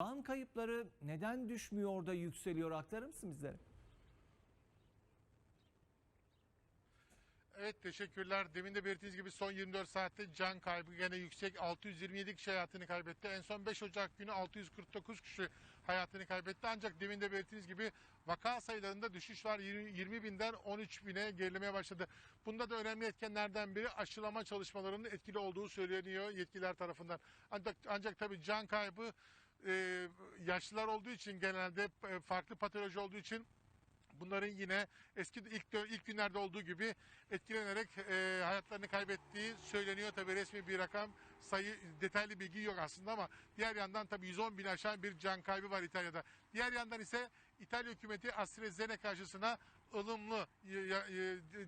Can kayıpları neden düşmüyor da yükseliyor aktarır mısın bizlere? Evet teşekkürler. Demin de belirttiğiniz gibi son 24 saatte can kaybı gene yüksek. 627 kişi hayatını kaybetti. En son 5 Ocak günü 649 kişi hayatını kaybetti. Ancak demin de belirttiğiniz gibi vaka sayılarında düşüş var. 20, 20 binden 13 bine gerilemeye başladı. Bunda da önemli etkenlerden biri aşılama çalışmalarının etkili olduğu söyleniyor yetkililer tarafından. Ancak, ancak tabii can kaybı e, yaşlılar olduğu için genelde e, farklı patoloji olduğu için bunların yine eski ilk ilk günlerde olduğu gibi etkilenerek e, hayatlarını kaybettiği söyleniyor. Tabii resmi bir rakam sayı detaylı bilgi yok aslında ama diğer yandan tabii 110 bin aşan bir can kaybı var İtalya'da. Diğer yandan ise İtalya hükümeti AstraZeneca aşısına ılımlı.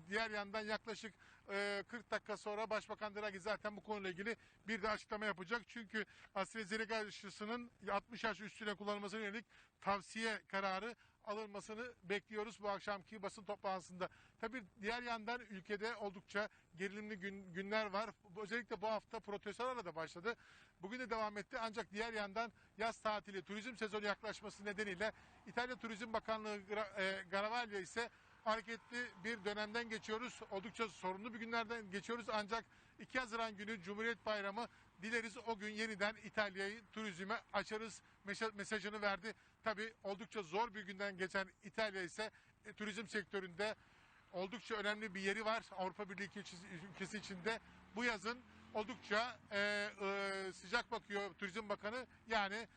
Diğer yandan yaklaşık e, 40 dakika sonra Başbakan Draghi zaten bu konuyla ilgili bir de açıklama yapacak. Çünkü AstraZeneca aşısının 60 yaş üstüne kullanılmasına yönelik tavsiye kararı alınmasını bekliyoruz bu akşamki basın toplantısında. Tabii diğer yandan ülkede oldukça gerilimli gün, günler var. Özellikle bu hafta protestolarla da başladı. Bugün de devam etti ancak diğer yandan yaz tatili, turizm sezonu yaklaşması nedeniyle İtalya Turizm Bakanlığı e, Garavaglia ise hareketli bir dönemden geçiyoruz. Oldukça sorunlu bir günlerden geçiyoruz ancak 2 Haziran günü Cumhuriyet Bayramı dileriz o gün yeniden İtalya'yı turizme açarız mesajını verdi. Tabii oldukça zor bir günden geçen İtalya ise e, turizm sektöründe oldukça önemli bir yeri var Avrupa Birliği ülkesi içinde. Bu yazın oldukça e, e, sıcak bakıyor Turizm Bakanı. Yani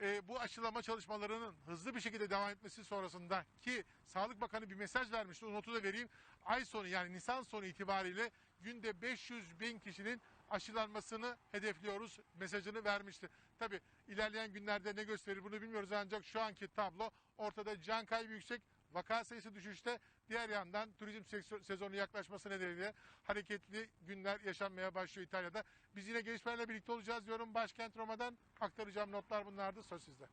e, bu aşılama çalışmalarının hızlı bir şekilde devam etmesi sonrasında ki Sağlık Bakanı bir mesaj vermişti. O notu da vereyim. Ay sonu yani Nisan sonu itibariyle günde 500 bin kişinin aşılanmasını hedefliyoruz mesajını vermişti. Tabi ilerleyen günlerde ne gösterir bunu bilmiyoruz ancak şu anki tablo ortada can kaybı yüksek Vaka sayısı düşüşte. Diğer yandan turizm sezonu yaklaşması nedeniyle hareketli günler yaşanmaya başlıyor İtalya'da. Biz yine gelişmelerle birlikte olacağız diyorum. Başkent Roma'dan aktaracağım notlar bunlardı. Söz sizde.